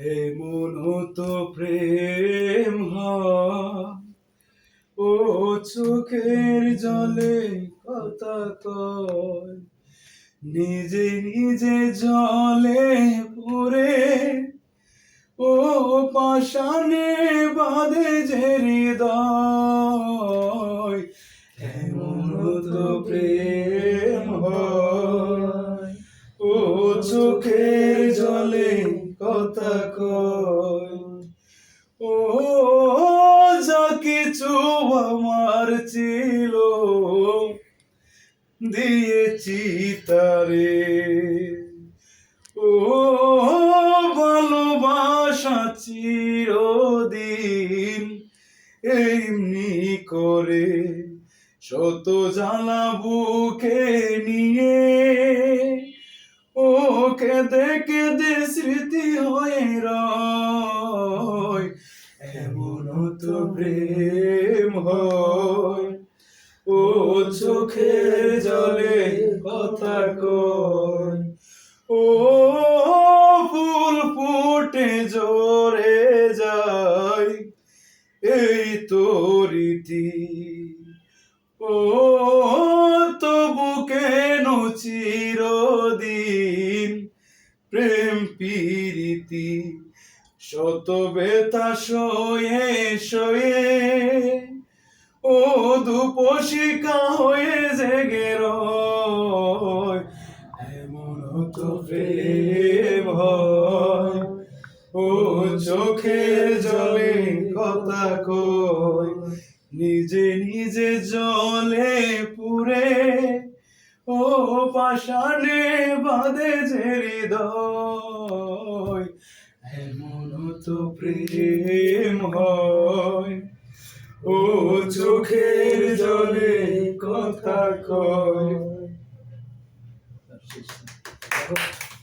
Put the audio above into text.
এমন তো প্রেম ও চোখের জলে কথা কয়। নিজে নিজে জলে পড়ে ও পাশানে বাঁধে যে হৃদয়। এমন তো প্রেম ও চোখের জলে কথা ও, যা কিছু আমার ছিল, দিয়েছি তারে। ও, ভালোবাসা চিরদিন এমনি করে, শত জ্বালা বুকে নিয়ে কেঁদে কেঁদে স্মৃতি হয়ে রয়, এমন তো প্রেম হয়। ও চোখের জলে কথা কয়, ও ফুল ফুটে জোরে যায়, এই তো রীতি। ও প্রেম পীরিতি শত বেতা শোয়ে শোয়ে ও দুপশিকা হয়ে জেগে এমন তো প্রেম ও চোখের জলে কথা কয়, নিজে নিজে জলে পাষাণে বাঁধে যে হৃদয় এমন তো প্রেম হয়। ও চোখের জলে কথা কয়।